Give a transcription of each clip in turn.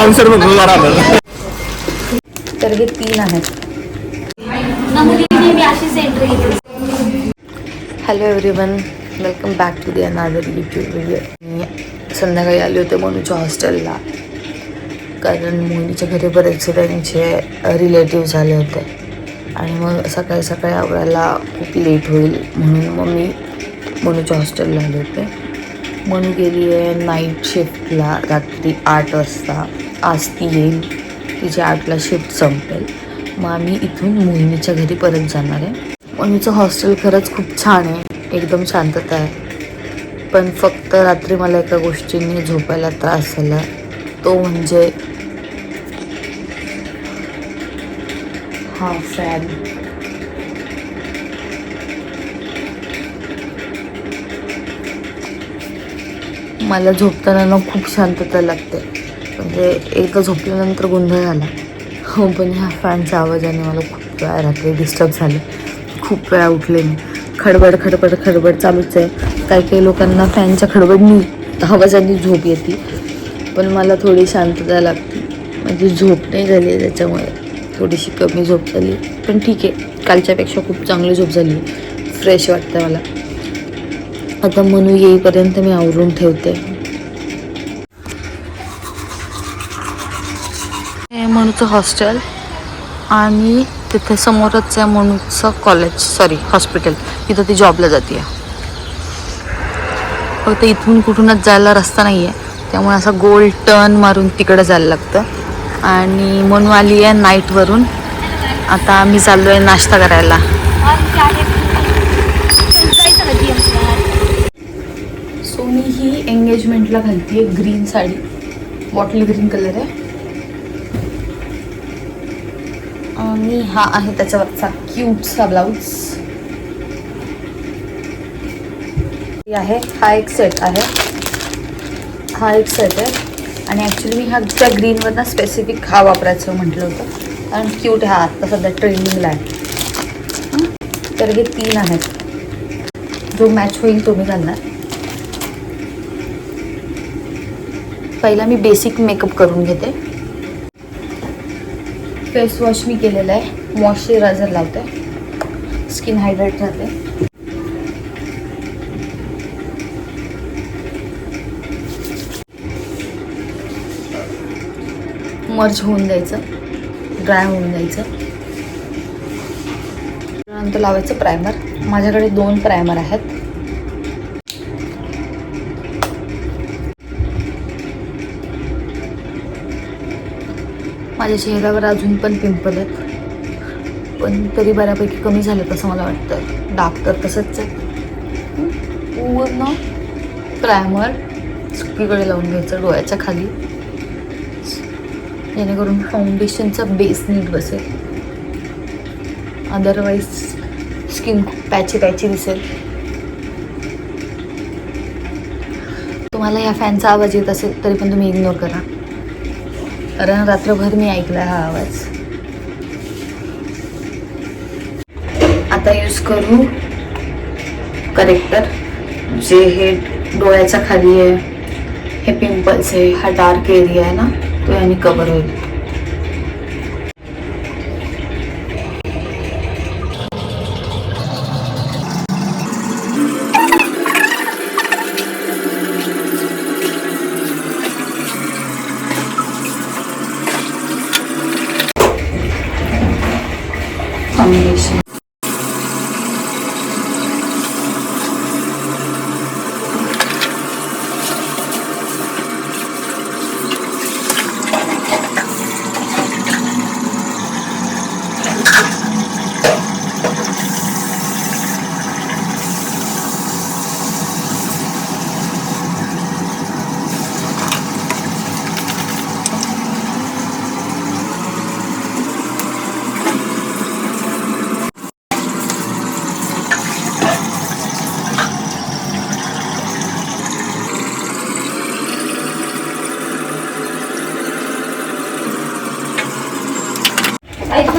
Bouncer म्हणून तर हे तीन आहेत. Hello everyone welcome back to the another YouTube video मी संध्याकाळी आले होते मोनूच्या हॉस्टेलला. कारण मोनीच्या घरी बरेचसे त्यांचे रिलेटिव्ह आले होते. आणि मग सकाळी सकाळी आवरायला खूप लेट होईल म्हणून मग मी मोनूच्या हॉस्टेलला आले होते. मनू गेली आहे नाईट शिफ्टला रात्री आठ वाजता. आज ती येईल. तिची आठला शिफ्ट संपेल. मग आम्ही इथून मोहिनीच्या घरी परत जाणार आहे. मोहिनीचं हॉस्टेल खरंच खूप छान आहे. एकदम शांतता आहे. पण फक्त रात्री मला एका गोष्टीने झोपायला त्रास झाला. तो म्हणजे हा फॅन मला झोपताना ना खूप शांतता लागते. म्हणजे एकदा झोपल्यानंतर गोंधळ झाला हो पण ह्या फॅनच्या आवाजाने मला खूप वेळा रात्री डिस्टर्ब झाले. खूप वेळा उठले मी. खडबड खडबड खडबड चालूच आहे. काही काही लोकांना फॅनच्या खडबडनी आवाजाने झोप येते. पण मला थोडी शांतता लागते. माझी झोप नाही झाली त्याच्यामुळे थोडीशी कमी झोप झाली. पण ठीक आहे. कालच्यापेक्षा खूप चांगली झोप झाली. फ्रेश वाटतं मला. आता मनू येईपर्यंत मी आवरून ठेवते हे मनूचं हॉस्टेल आणि तिथे समोरच आहे मनूचं कॉलेज सॉरी हॉस्पिटल तिथं ती जॉबला जाते. फक्त इथून कुठूनच जायला रस्ता नाही आहे त्यामुळे असा गोल टर्न मारून तिकडं जायला लागतं. आणि मनू आली आहे नाईटवरून आता आम्ही चाललो आहे नाश्ता करायला. सोनी ही एंगेजमेंटला घालते green sari. Bottle green colour आहे. आणि हा आहे त्याच्यावरचा क्यूटचा ब्लाऊज. हे आहे हा एक सेट आहे. हा एक सेट आहे. आणि ॲक्च्युली मी हा त्या ग्रीनवरनं स्पेसिफिक हा वापरायचं म्हटलं होतं. कारण क्यूट हा आत्ता सध्या ट्रेंडिंगला आहे. तर हे तीन आहेत. जो मॅच होईल तो मी घालणार. पहिला मी बेसिक मेकअप करून घेते. फेस वॉश मी केलेला आहे. मॉइश्चरायझर लावते. स्किन हायड्रेट राहते मर्ज होऊन द्यायचं. ड्राय होऊन द्यायचं. नंतर लावायचं प्रायमर. माझ्याकडे दोन प्रायमर आहेत. माझ्या चेहऱ्यावर अजून पण पिंपल आहेत. पण तरी बऱ्यापैकी कमी झालं तसं मला वाटतं. डाग तर तसंच आहे पूर्ण प्रायमर चुकीकडे लावून घ्यायचं डोळ्याच्या खाली. जेणेकरून फाउंडेशनचा बेस नीट बसेल. अदरवाईज स्किन खूप पॅची पॅची दिसेल. तुम्हाला या फॅनचा आवाज येत असेल तरी पण तुम्ही इग्नोर करा. कारण रात्रभर मी ऐकला हा आवाज. आता यूज करू करेक्टर जे हे डोळ्याच्या खाली आहे हे पिंपल्स आहे हा डार्क एरिया आहे ना तो याने कवर होईल फाउंडेशन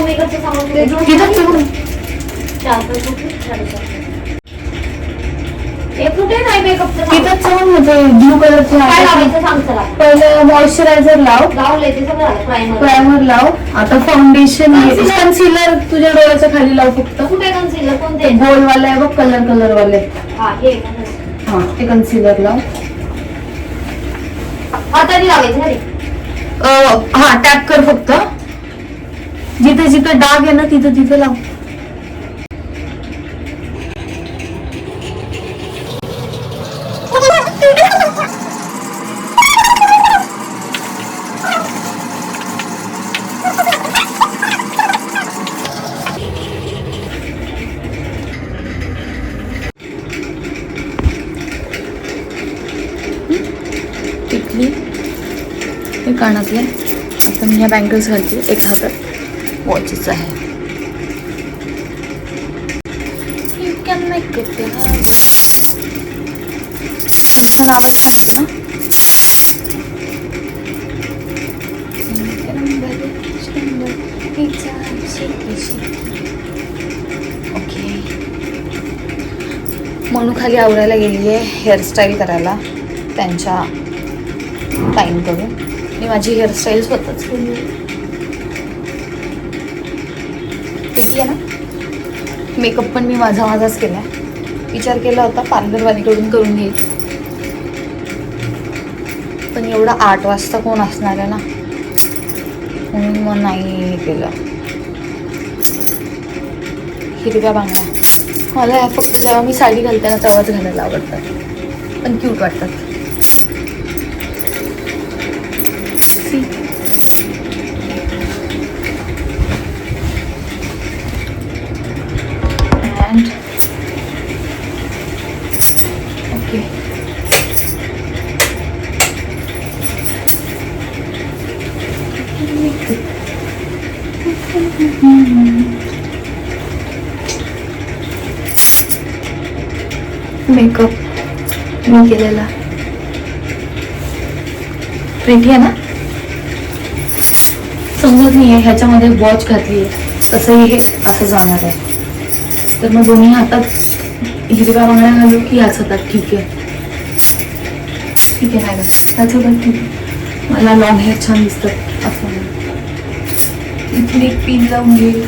मेकअपचं सामान तिथंच छान होते ब्लू कलरचे पहिलं मॉइश्चरायझर लाव. प्रायमर लाव. आता फाउंडेशन. कन्सिलर तुझ्या डोळ्याच्या खाली लाव फक्त. कुठे कन्सिलर कोणते? गोल वाले आहे बघ कलर कलर वाले. हा ते कन्सिलर लाव. हाताने लावायचं हा टॅप कर फक्त. जिथे जिथे डाग आहे ना तिथे तिथे लाव. हे कानातले. आता मी ह्या बँगल्स घालते. एक हातात. वॉचेस आहे. छान आवाज येतो ना ओके म्हणून खाली आवरायला गेली आहे हेअरस्टाईल करायला. त्यांच्या ताईंकडून मी माझी हेअरस्टाईल स्वतःच. केली आहे. आहे ना? मेकअप पण मी माझा माझाच केला आहे विचार केला होता पार्लरवालीकडून करून घेईल. पण एवढा आठ वाजता कोण असणार आहे ना? म्हणून मग नाही हे केलं. हिरव्या बांगड्या. मला या फक्त जेव्हा मी साडी घालते ना तेव्हाच घालायला आवडतात. पण क्यूट वाटतात. मेकअप मी केलेला. प्रिटी आहे ना? समजत नाही आहे ह्याच्यामध्ये वॉच घातली आहे. तसंही हे असं जाणार आहे. तर मग दोन्ही हातात हिरव्या बांगड्या घालू की याच हातात ठीक आहे? ठीक आहे नाही का त्याच हातात ठीक आहे. मला लॉंग हेअर छान दिसतं इथून एक पिन लावून घेईल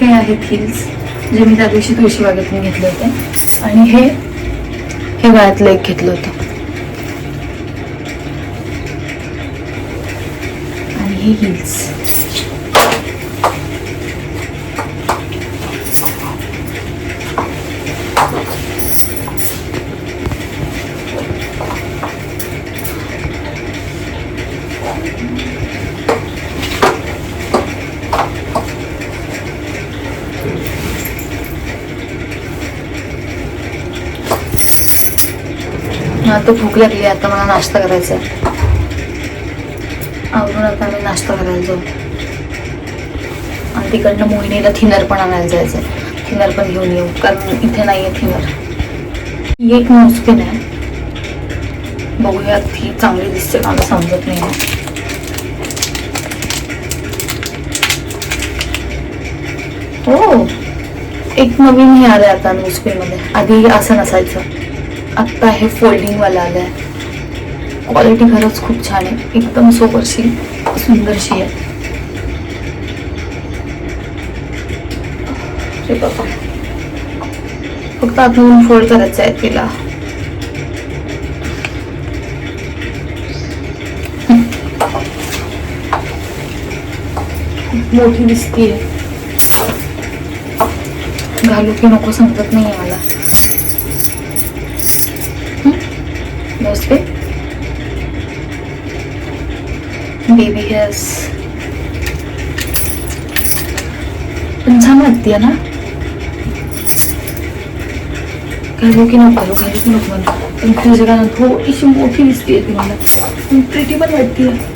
हे आहेत हिल्स जे मी त्या दिवशी तुळशी बागेतून घेतले होते. आणि हे हे गळ्यातलं एक घेतलं होतं. आणि हे हिल्स. आता भूक लागली आता मला नाश्ता करायचा आहे. आवरून आता आम्ही नाश्ता करायला जाऊ. आणि तिकडनं मोहिनीला थिनर पण आणायला जायचं थिनर पण घेऊन येऊ कारण इथे नाही आहे थिनर. ही एक नोजपिन आहे. बघूया ती चांगली दिसते का मला समजत नाही. आहे. हो एक नवीन हे आलंय आता नोजपिन आधी असं नसायचं. आत्ता हे फोल्डिंगवाला आलं आहे क्वालिटी खरंच खूप छान आहे. एकदम सोबरशी सुंदरशी आहे. बाबा फक्त आतमधून फोल्ड करायचं आहे तिला. मोठी मोठी दिसतीये. घालू की नको समजत नाही मला. नमस्ते बेबी हेअर्स पण छान वाटते ना घालू की नको घालू घालू की नको मला पण तुझ्या गाणं थोडीशी मोठी दिसते ती मला पण प्रिटी पण वाटते घालू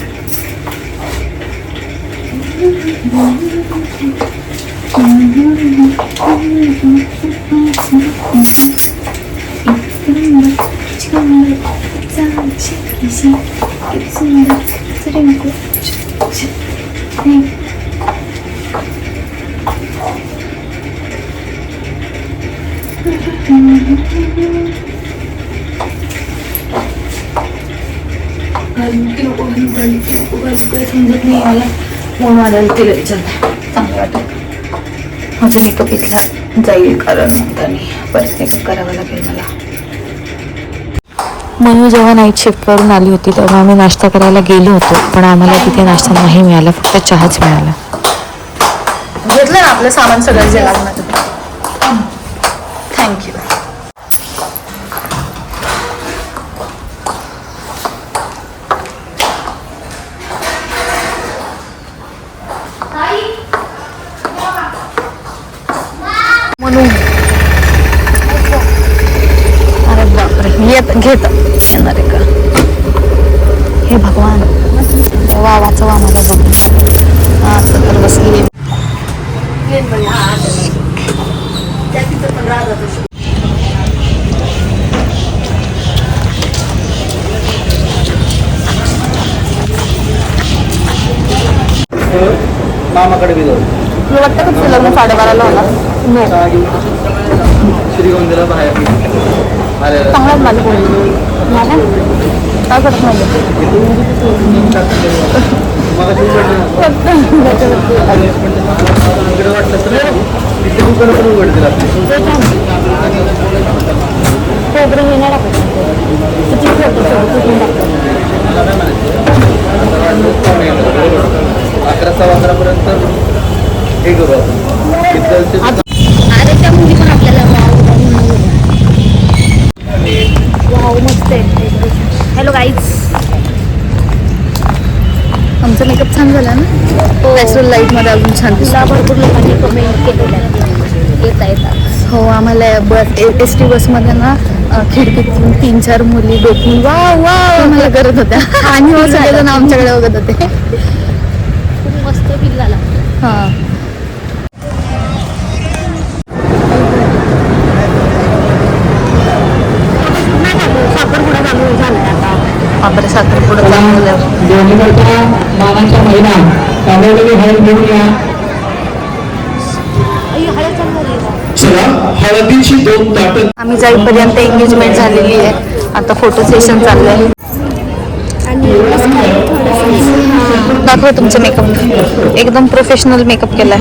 चांगलं वाटत माझा मेकअप इथला जाईल कारण त्यांनी परत मेकअप करावा लागेल मला. मनू जेव्हा नाईट शिफ्ट करून आली होती तेव्हा आम्ही नाश्ता करायला गेलो होतो पण आम्हाला तिथे नाश्ता नाही मिळाला फक्त चहाच मिळाला. घेतलं ना आपलं सामान सगळं जे लागणार थँक्यू म्हणून अरे येत घेत येणार आहे का? हे भगवान. वा वाचवा मला बघ. हा तर बसली मामाकडे गेलो. तुला वाटतं का तुझं लग्न साडेबाराला होला श्रीगोंद्याला बाहेर चांगलाच माझं काय करत नाही मला इकडे वाटलं तर तिथे दुकानं पण उघडतील आपली मला नाही हॅलो गाईज आमचा मेकअप छान झाला ना? नॅचरल लाइटमध्ये अजून छान दिसला भरपूर लोकांनी कमेंट केलेल्या येता येता हो आम्हाला बस एस टी बसमध्ये ना अ, खिडकीतून तीन चार मुली डोकून वा वा मला करत होत्या. आणि सगळेजण आमच्याकडे बघत होते. मस्त फील झाला हा. साखरपुडा चालू झाल्यावर. दोन्हीकडच्या मानाच्या महिला कावडलेली हळद घेऊन या. चला हळदीची दोन ताटं. आम्ही जाईपर्यंत एंगेजमेंट झालेली आहे. आता फोटो सेशन चाललंय. दाखव तुमचं मेकअप एकदम प्रोफेशनल मेकअप केलाय.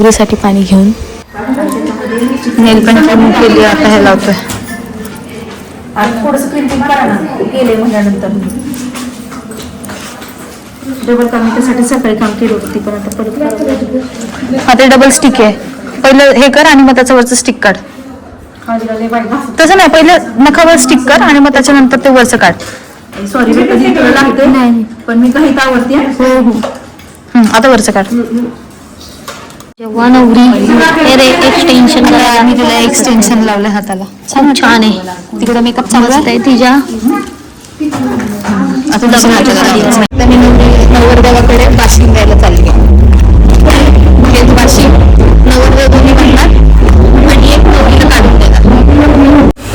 नवरीसाठी पाणी घेऊन नेल करून केली आता हे लावतोय थोडस प्रिंटिंग करा ना. केले म्हणल्यानंतर. डबल काम त्यासाठी सकाळी काम केलं होतं ती पण आता परत डबल स्टिक आहे. पहिलं हे कर आणि मग त्याचं वरचं स्टिक काढ. तसं नाही पहिलं नखावर स्टिक कर आणि मग त्याच्यानंतर ते वरचं काढ. सॉरी मी कधी तुला लागते नाही. पण मी काही आवडते हो हो. आता वरचं काढ. जेव्हा नवरी एक्सटेन्शन मी तिला एक्सटेन्शन लावलं हाताला. खूप छान आहे. तिकडे मेकअप चांगला आहे तिच्या. आता नवरदेवाकडे बाशिंग द्यायला चालली. बाशिंग नवरदेव दोन्ही म्हणणार आणि एक नवरीला काढून देणार.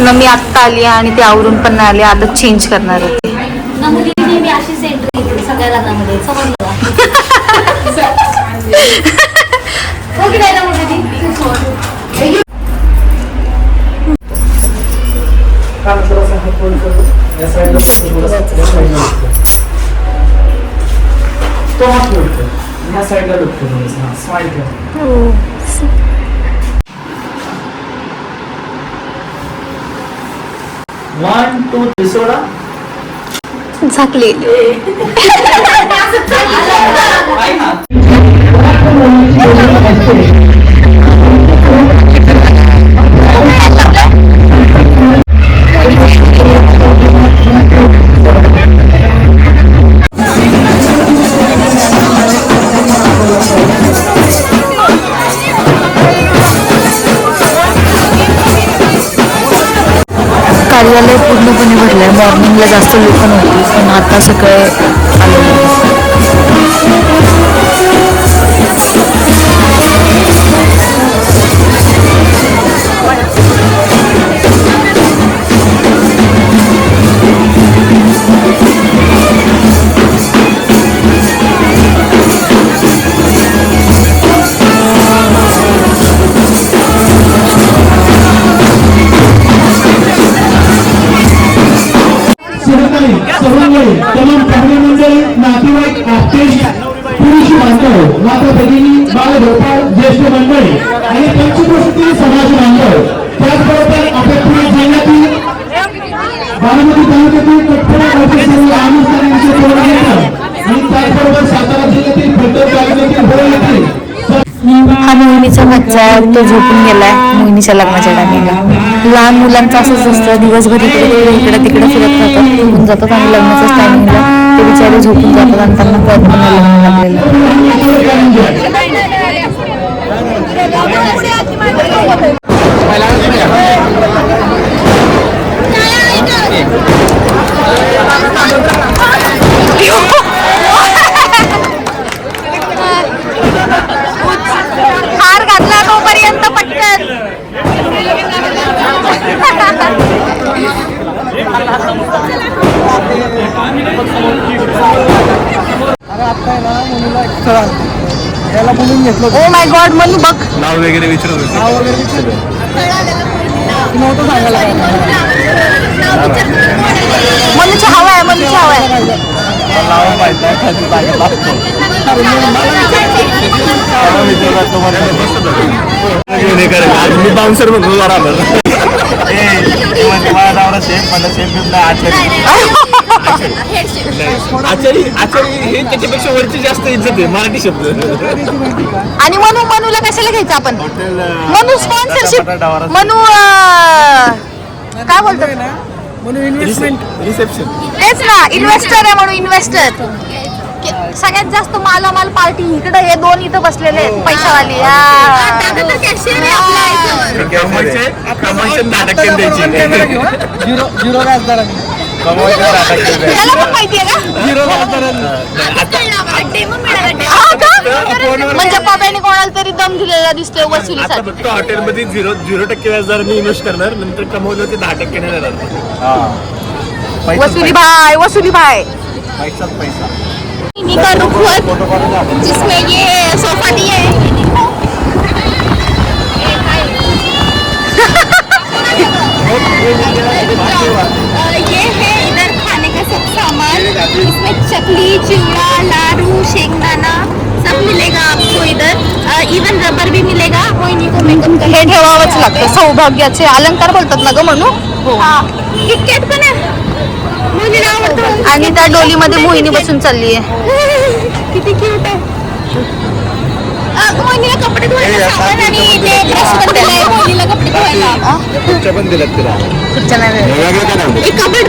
मग मी आत्ता आली आणि ते आवरून पण नाही आले आता चेंज करणार होते सगळ्या लग्नामध्ये. समजलं? स्माइल कर. वन टू थ्री सोडा झाकली ना कार्यालय पूर्णपणे भरलं आहे मॉर्निंगला जास्त लोक नव्हती पण आता सकाळी आलेले पुरुष बांधव माता भगिनी बाल गोपाळ ज्येष्ठ मंडळी आणि पंचक्रोशीतील समाज बांधव त्याचबरोबर आपल्या पुणे जिल्ह्यातील बारामती तालुक्यातील कटपडा गावचे सर्व यांचे सोहळा आणि त्याचबरोबर सातारा जिल्ह्यातील भंडर तालुक्यातील भोर येथील हा मोहिनीचा बच्चा आहे तो झोपून गेलाय मोहिनीच्या लग्नाच्या टायमिंगला. लहान मुलांचं असंच असतं दिवसभर इकडे तिकडे इकडे तिकडे फिरत राहतात झोपून जातात आणि लग्नाच्याच टायमिंगला बिचारे झोपून जातात त्यांना कळत पण लागलेला. त्याला बोलून घेतलं ओ माय गॉड मनू बघ. नाव वगैरे विचारत नाव वगैरे विचारलं. नव्हतं सांगायला. मनूची हवा आहे मनूची हवा आहे. नाव माहीत नाही खाली जागा लागतो. मी बाउन्सर म्हणतो जरा नावाला शेफ मला शेफ आचारी आचारी आचारी हे त्याच्यापेक्षा वरची जास्त इज्जत आहे मराठी शब्द. आणि मनू मनूला कशाला घ्यायचं आपण? मनू स्पॉन्सरशिप मनू अं, काय बोलतात रिसेप्शन तेच ना इन्व्हेस्टर आहे म्हणून इन्व्हेस्टर सगळ्यात जास्त मालामाल पार्टी इकडे हे दोन इथं बसलेले आहेत पैशावाली. कमर्शियल द्यायची झिरो झिरो कमर्शियल हा? म्हणजे पप्याने कोणाला तरी दम दिलेला दिसतोय आता वसुलीसाठी फक्त हॉटेलमध्ये झिरो झिरो टक्के व्याजदर मी इन्व्हेस्ट करणार नंतर कमवलं ते दहा टक्के नाही देणार वसुली भाई वसुली भाई पैसाच पैसा. इन्हीं का रुख जिसमें ये सोफा दिए हैं ये है सामान इसमें चकली चिवड़ा लाडू शेंगदाना सब मिलेगा आपको इधर। इवन रबर भी मिलेगा मोहिनी को मेकअप हे ठेवावंच लागतं सौभाग्याचे अलंकार बोलतात ना ग म्हणू किटकॅट पण आहे. आणि त्या डोलीमध्ये मोहिनी बसून चालली आहे किती क्यूट आहे. अं, मोहिनीला कपडे धुवायला सामान आणि ते ब्रश पण दिलंय. मोहिनीला कपडे धुवायला. पण दिल्यात तिला. नाही एक कपड.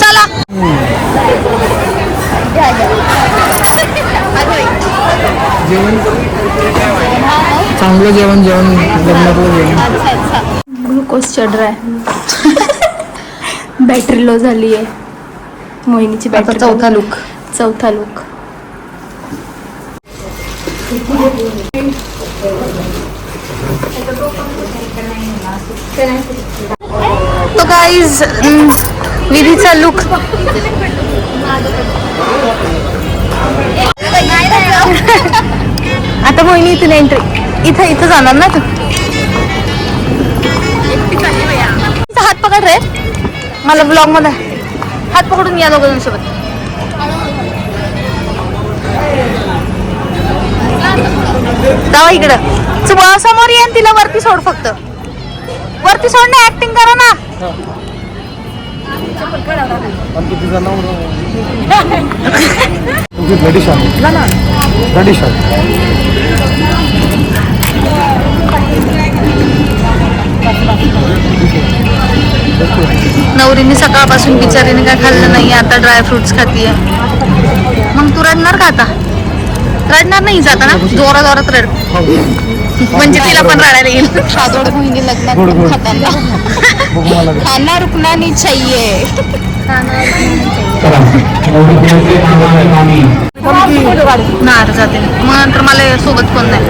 चला. चांगलं जेवण जेवण लग्नातलं जेवण. ग्लुकोज चढ रहा है बॅटरी लो झाली आहे मोहिनीची बॅटरी चौथा लुक चौथा लुक तो गाईज विधीचा लुक आता मोहिनी इथून एंट्री इथं इथं जाणार ना तू? हात पकड रे. मला ब्लॉगमध्ये हात पकडून या दोघं सोबत जावा इकडं. च- समोर येईन तिला वरती सोड फक्त. वरती सोड ना ऍक्टिंग करा ना. रेडी शॉट रेडी शॉट नवरीने सकाळपासून बिचारीने काय खाल्लं नाही आता ड्रायफ्रुट्स खातीये. मग तू रडणार का आता? रडणार नाही जाता ना जोरा जोरात रड म्हणजे तिला पण रडायला येईल. सादोड बहिणी लग्नात खाताना. खाना रुकना नहीं चाहिए चला. जाते. मग नंतर मला सोबत कोण नाही.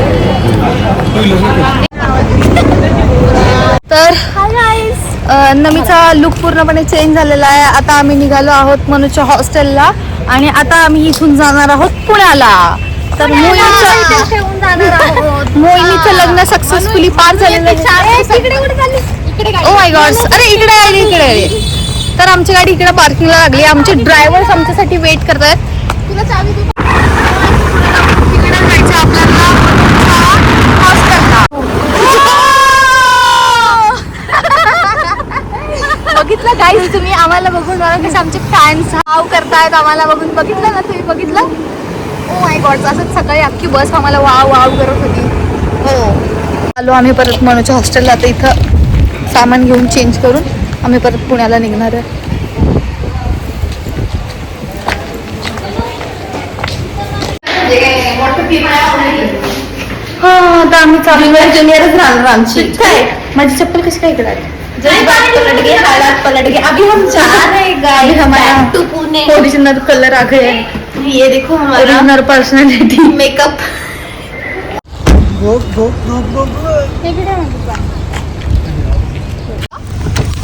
तर अ, नमीचा लुक पूर्णपणे चेंज झालेला आहे. आता आम्ही निघालो आहोत मनूच्या हॉस्टेलला. आणि आता आम्ही इथून जाणार आहोत पुण्याला. तर मोहिनीचं मोहिनीचं लग्न सक्सेसफुली पार झालेलं आहे ओ माय गॉड. अरे इकडे आहे इकडे आहे. तर आमची गाडी इकडे पार्किंगला लागली. आमचे ड्रायव्हर्स आमच्यासाठी वेट आपल्याला हॉस्टेलला बघितलं गाईज तुम्ही आम्हाला बघून बघा कसे आमचे फॅन्स हाव करतायत आम्हाला बघून. बघितलं ना तुम्ही? बघितलं? ओ माय गॉड असंच सकाळी अख्खी बस आम्हाला वाव वाव करत होती. हो. आलो आम्ही परत मनूच्या हॉस्टेलला. आता इथं सामान घेऊन चेंज करून आम्ही परत पुण्याला निघणार आहे. हा आता आम्ही चालू ज्युनियरच राहणार आमची. काय? माझी चप्पल कशी काय इकडे आली? पलट गए हालात पलट गए अभी हम जा रहे अभी हमारा टू पुणे. ओरिजिनल कलर आ गए ये देखो हमारा ओरिजिनल पर्सनॅलिटी मेकअप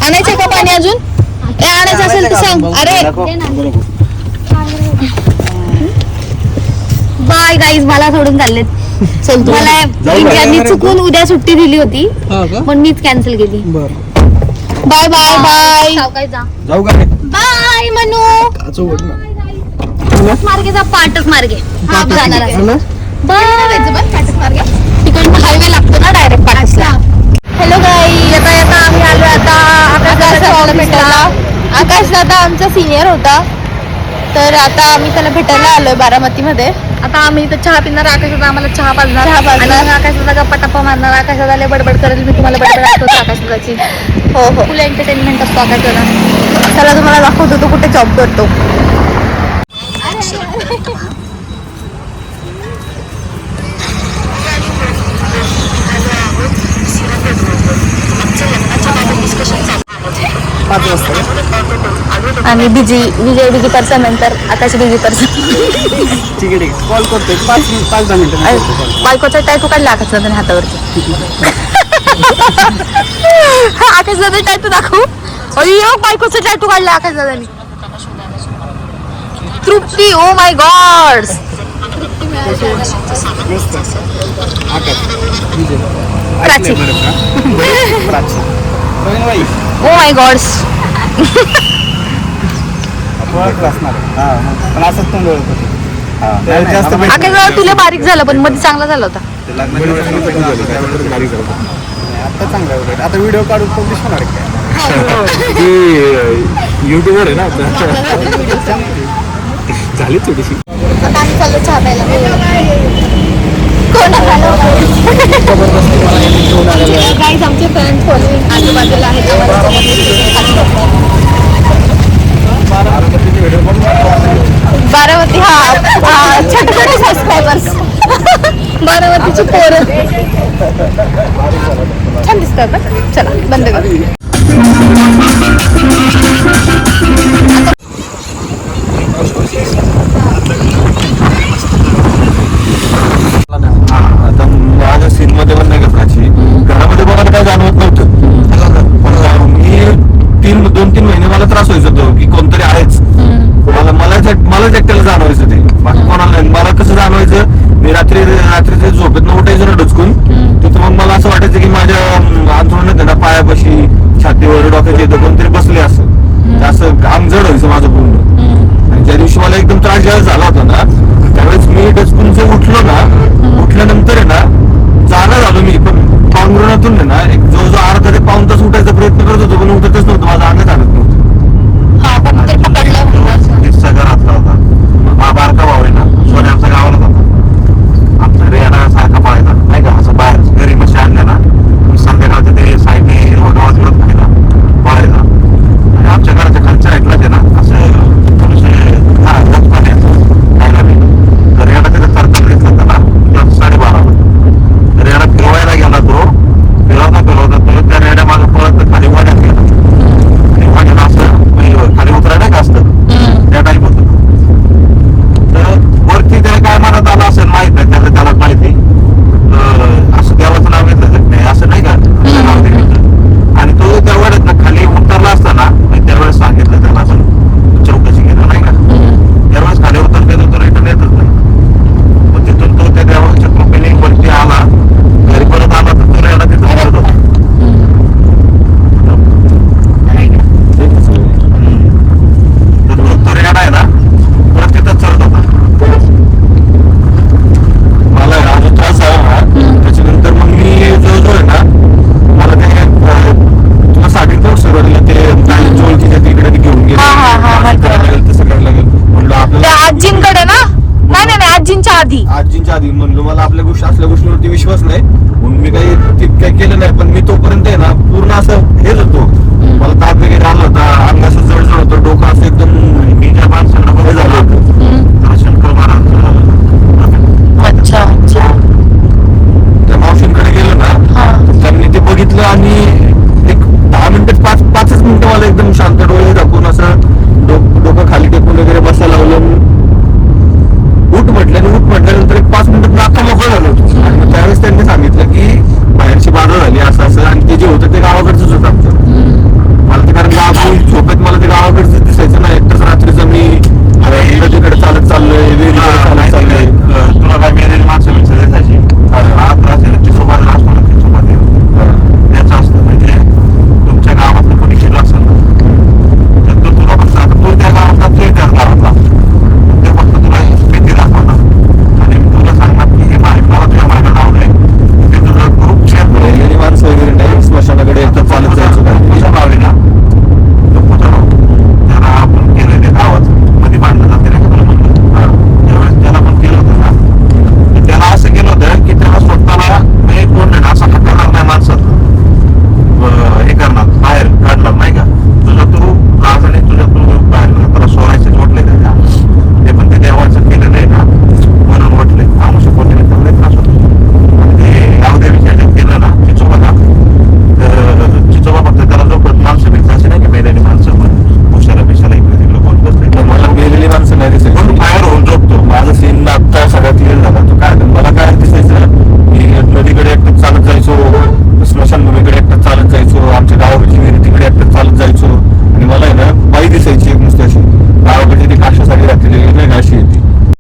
आणायचं का पाणी अजून? ए आणायचं असेल तर सांग. अरे. बाय गाईज मला सोडून चाललेत. मला इंडियानी चुकून उद्या सुट्टी दिली होती. पण मीच कॅन्सल केली. Bye bye bye. जाऊ का? बाय मनू. मार्गे जा पाटच मार्गे. हा जाणार बाय. तिकडून हायवे लागतो ना डायरेक्ट पाटसला हॅलो गाई येता येता आम्ही आलो आता आकाश भेटायला. आकाश दादा आमचा सिनियर होता. तर आता आम्ही त्याला भेटायला आलोय बारामतीमध्ये. आता आम्ही इथं चहा पिणार आकाश दादा आम्हाला चहा पाजणार. चहा पाजणार. आकाश दादा गप्पा टप्पा मारणार. आकाश दादाला बडबड करेल मी तुम्हाला बडबड दाखवतो आकाश दादाची. हो हो. फुल एंटरटेनमेंट असतो आकाश दादा. चला तुम्हाला दाखवतो तो कुठे जॉब करतो. पाच वाजता आणि बिजी विजय बिजी पर्सन नंतर आकाश बिजी पर्सन ठीक आहे ठीक आहे. कॉल करतोय. पाच पाच दहा मिनिटं बायकोचा टॅटू काढला आकाश दादा हातावरती. आकाश दादा टॅटू दाखवू. अय्यो बायकोचा टॅटू काढला Akash दादानी. Trupti oh my god Prachi. Prachi. Oh my gods असणार हा. पण असंच तोंड ओळख होती. हा नाही, नाही, आकाश आम्हाला- दादा तुला बारीक झालं पण मध्ये चांगला झाला होता. ते लग्नाच्या वेळेस नव्हतं झालं, त्यावेळेस बारीक झालं. नाही, आता चांगलं आहे उलट. आता व्हिडिओ काढून पब्लिश होणार आहे काय? युट्यूबर आहे ना झाली थोडीशी. आता आम्ही चाललो चहा प्यायला गाईज आमचे फ्रेंड्स फॉलोइंग आजूबाजूला आहेत बारावती हा हा, छोटे छोटे सबस्क्रायबर्स बारामतीची पोरं. छान दिसतात ना? चला बंद कर.